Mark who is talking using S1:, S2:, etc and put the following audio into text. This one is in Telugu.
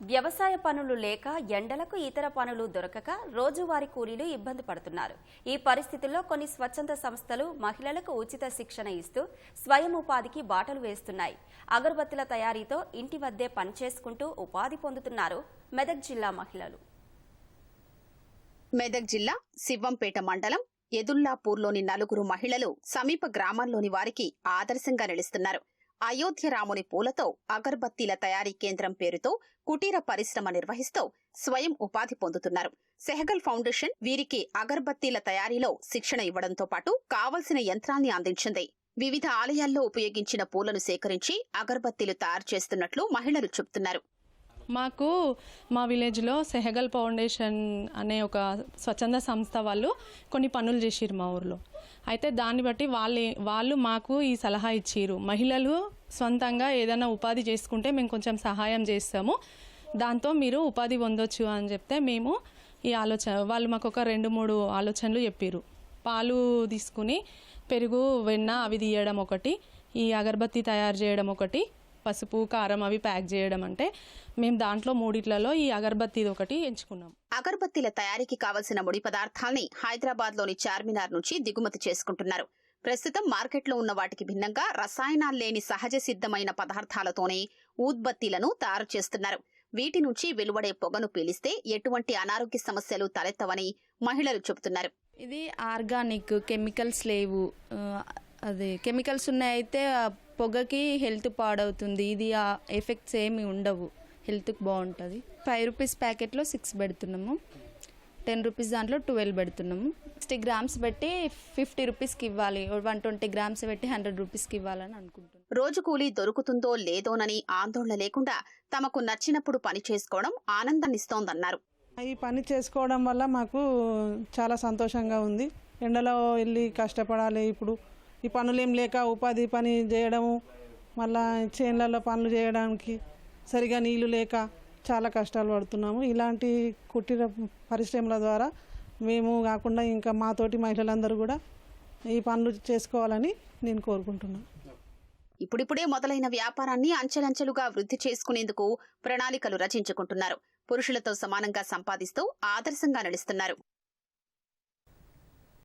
S1: వ్యవసాయ పనులు లేక ఎండలకు ఇతర పనులు దొరకక రోజువారీ కూలీలు ఇబ్బంది పడుతున్నారు. ఈ పరిస్థితుల్లో కొన్ని స్వచ్ఛంద సంస్థలు మహిళలకు ఉచిత శిక్షణ ఇస్తూ స్వయం ఉపాధికి బాటలు వేస్తున్నాయి. అగరబత్తుల తయారీతో ఇంటి వద్దే పనిచేసుకుంటూ ఉపాధి పొందుతున్నారు మెదక్ జిల్లా మహిళలు.
S2: మెదక్ జిల్లా శివంపేట మండలం ఎదుల్లాపూర్లోని నలుగురు మహిళలు సమీప గ్రామాల్లోని వారికి ఆదర్శంగా నిలుస్తున్నారు. అయోధ్య రాముని పూలతో అగర్బత్తీల తయారీ కేంద్రం పేరుతో కుటీర పరిశ్రమ నిర్వహిస్తూ స్వయం ఉపాధి పొందుతున్నారు. సెహగల్ ఫౌండేషన్ వీరికి అగర్బత్తీల తయారీలో శిక్షణ ఇవ్వడంతో పాటు కావలసిన యంత్రాల్ని అందించింది. వివిధ ఆలయాల్లో ఉపయోగించిన పూలను సేకరించి అగర్బత్తీలు తయారు చేస్తున్నట్లు మహిళలు చెబుతున్నారు.
S3: మాకు మా విలేజ్లో సెహగల్ ఫౌండేషన్ అనే ఒక స్వచ్ఛంద సంస్థ వాళ్ళు కొన్ని పనులు చేసిర్రు మా ఊర్లో. అయితే దాన్ని బట్టి వాళ్ళు వాళ్ళు మాకు ఈ సలహా ఇచ్చిర్రు. మహిళలు సొంతంగా ఏదైనా ఉపాధి చేసుకుంటే మేము కొంచెం సహాయం చేస్తాము. దాంతో మీరు ఉపాధి పొందొచ్చు అని చెప్తే మేము ఈ ఆలోచన వాళ్ళు మాకు ఒక రెండు మూడు ఆలోచనలు చెప్పారు పాలు తీసుకుని పెరుగు వెన్న అవి తీయడం ఒకటి ఈ అగరబత్తి తయారు చేయడం ఒకటి పసుపు కారం అవి ప్యాక్ చేయడం అంటే మేము దాంట్లో మూడిట్లలో ఈ అగరబత్తిది ఒకటి ఎంచుకున్నాం.
S2: అగరబత్తీల తయారీకి కావలసిన ముడి పదార్థాల్ని హైదరాబాద్లోని చార్మినార్ నుంచి దిగుమతి చేసుకుంటున్నారు. ప్రస్తుతం మార్కెట్లో ఉన్న వాటికి భిన్నంగా రసాయనాలు లేని సహజ సిద్ధమైన పదార్థాలతోనే ఊద్బత్తీలను తయారు చేస్తున్నారు. వీటి నుంచి వెలువడే పొగను పీలిస్తే ఎటువంటి అనారోగ్య సమస్యలు తలెత్తవని మహిళలు చెబుతున్నారు.
S4: ఇది ఆర్గానిక్ కెమికల్స్ లేవు. అదే కెమికల్స్ ఉన్నాయైతే పొగకి హెల్త్ పాడవుతుంది. ఇది ఆ ఎఫెక్ట్స్ ఏమి ఉండవు. హెల్త్కి బాగుంటుంది. ఫైవ్ రూపీస్ ప్యాకెట్లో సిక్స్ పెడుతున్నాము. టెన్ రూపీస్ దాంట్లో ట్వెల్వ్ పెడుతున్నాము. సిక్స్టీ గ్రామ్స్ పెట్టి ఫిఫ్టీ రూపీస్కి ఇవ్వాలి. వన్ ట్వంటీ గ్రామ్స్ పెట్టి హండ్రెడ్ రూపీస్కి ఇవ్వాలని అనుకుంటున్నాను
S2: రోజు కూలీ దొరుకుతుందో లేదోనని ఆందోళన లేకుండా తమకు నచ్చినప్పుడు పని చేసుకోవడం ఆనందాన్నిస్తోందన్నారు.
S5: ఈ పని చేసుకోవడం వల్ల మాకు చాలా సంతోషంగా ఉంది. ఎండలో వెళ్ళి కష్టపడాలి ఇప్పుడు. ఈ పనులేం లేక ఉపాధి పని చేయడము మళ్ళా చేన్లలో పనులు చేయడానికి సరిగా నీళ్ళు లేక చాలా కష్టాలు పడుతున్నాము. ఇలాంటి కుటీర పరిశ్రమల ద్వారా మేము కాకుండా ఇంకా మాతోటి మహిళలందరూ కూడా ఈ పనులు చేసుకోవాలని నేను కోరుకుంటున్నాను
S2: ఇప్పుడిప్పుడే మొదలైన వ్యాపారాన్ని అంచెలంచెలుగా వృద్ధి చేసుకునేందుకు ప్రణాళికలు రచించుకుంటున్నారు. పురుషులతో సమానంగా సంపాదిస్తూ ఆదర్శంగా నడుస్తున్నారు.